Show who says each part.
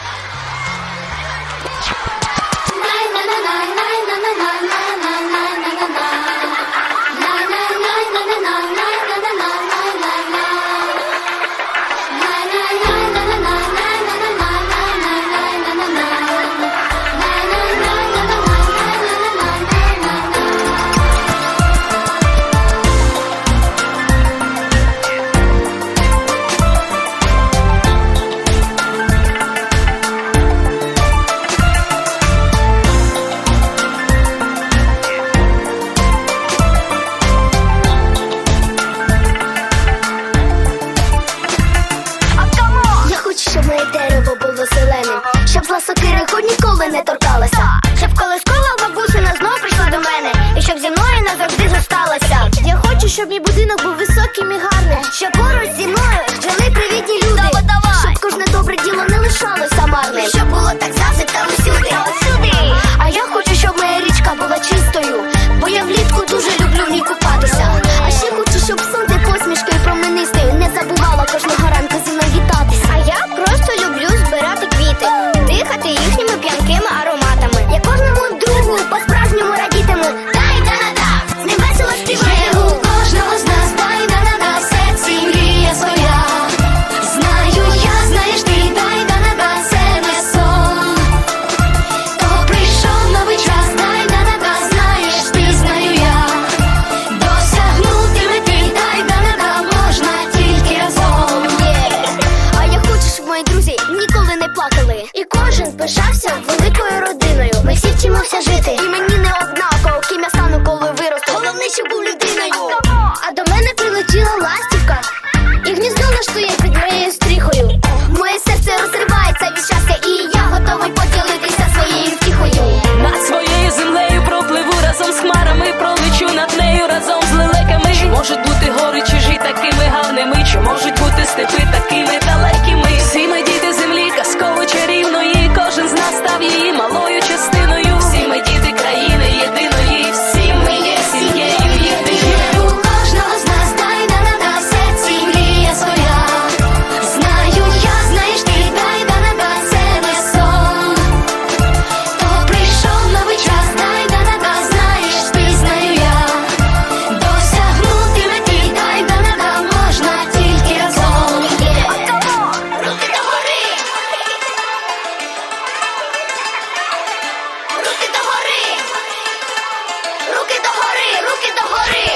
Speaker 1: Yeah. ніколи не торкалася. Щоб колискова бабусина знов прийшла до мене, і щоб зі мною назавжди зосталася. Я хочу, щоб мій будинок був високим і гарним, щоб поруч зі мною жили привітні люди. Щоб кожне добре діло не лишалося марним, щоб було так завжди. І кожен пишався великою родиною. гори! Руки до
Speaker 2: гори, руки до гори!